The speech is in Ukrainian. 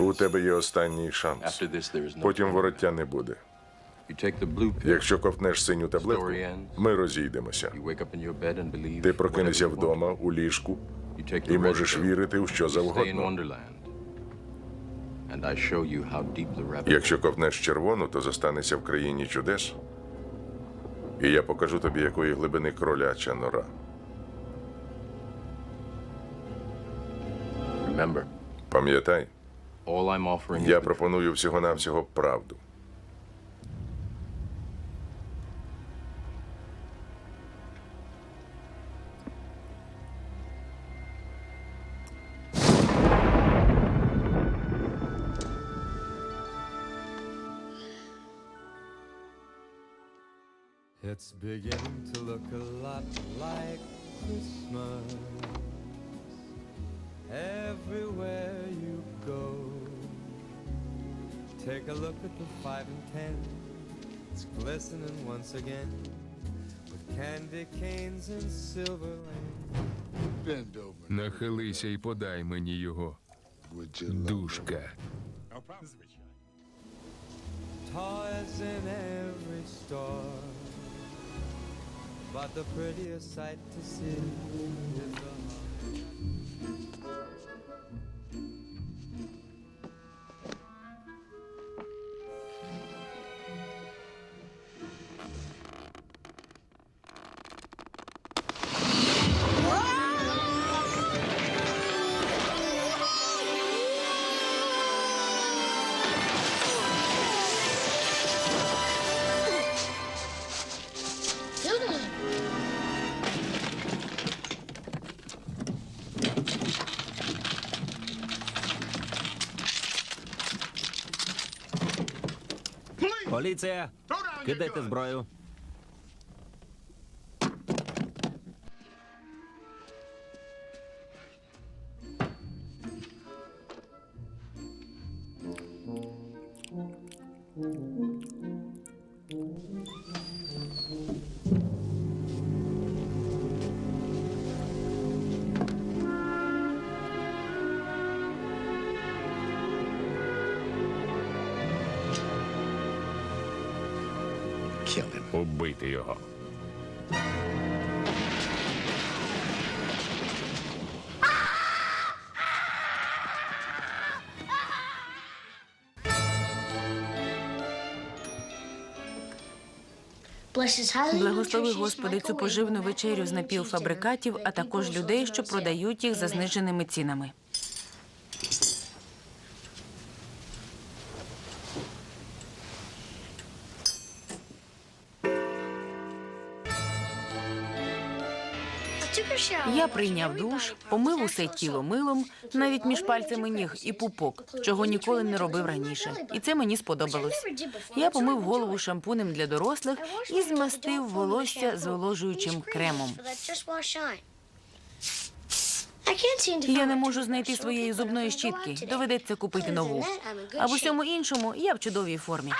У тебе є останній шанс. Потім вороття не буде. Якщо ковтнеш синю таблетку, ми розійдемося. Ти прокинешся вдома у ліжку і можеш вірити у що завгодно. Якщо ковтнеш червону, то зостанешся в країні чудес. І я покажу тобі, якої глибини кроляча нора. Remember, Пам'ятай, я пропоную всього-навсього правду. It's beginning to look a lot like Christmas everywhere you go. Take a look at the five and ten. It's glistening once again with candy canes and silver lanes. Bend over. Нахилися і подай мені його. Would you love Душка. Toys in every store. But the prettiest sight to see is the Поліція! Кидайте зброю. Kill. Убити його. Благослови, Господи, цю поживну вечерю з напівфабрикатів, а також людей, що продають їх за зниженими цінами. Я прийняв душ, помив усе тіло милом, навіть між пальцями ніг і пупок, чого ніколи не робив раніше. І це мені сподобалось. Я помив голову шампунем для дорослих і змастив волосся зволожуючим кремом. Я не можу знайти своєї зубної щітки. Доведеться купити нову. А в усьому іншому я в чудовій формі.